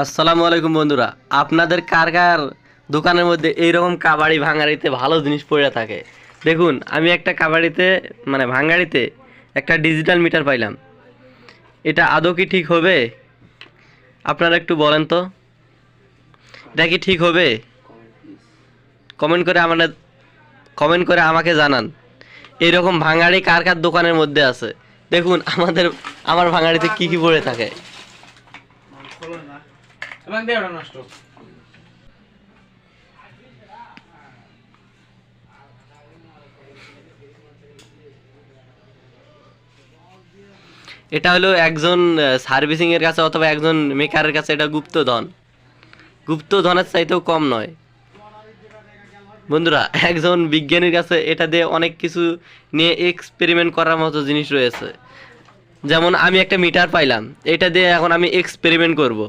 আসসালামু আলাইকুম বন্ধুরা। আপনাদের কার কার দোকানের মধ্যে এইরকম কাবাড়ি ভাঙাড়িতে ভালো জিনিস পড়ে থাকে? দেখুন, আমি একটা কাবাড়িতে মানে ভাঙাড়িতে একটা ডিজিটাল মিটার পাইলাম। এটা আদৌ কি ঠিক হবে? আপনারা একটু বলেন তো। এটা কি ঠিক হবে? কমেন্ট করে আমাদের কমেন্ট করে আমাকে জানান। এইরকম ভাঙাড়ি কার কার দোকানের মধ্যে আছে? দেখুন, আমাদের, আমার ভাঙাড়িতে কি কি পড়ে থাকে? নষ্ট। এটা হলো একজন সার্ভিসিং এর কাছে অথবা একজন মেকারের কাছে এটা গুপ্তধন গুপ্তধনের চাইতেও কম নয়। বন্ধুরা, একজন বিজ্ঞানীর কাছে এটা দিয়ে অনেক কিছু নিয়ে এক্সপেরিমেন্ট করার মতো জিনিস রয়েছে। যেমন আমি একটা মিটার পাইলাম, এটা দিয়ে এখন আমি এক্সপেরিমেন্ট করব।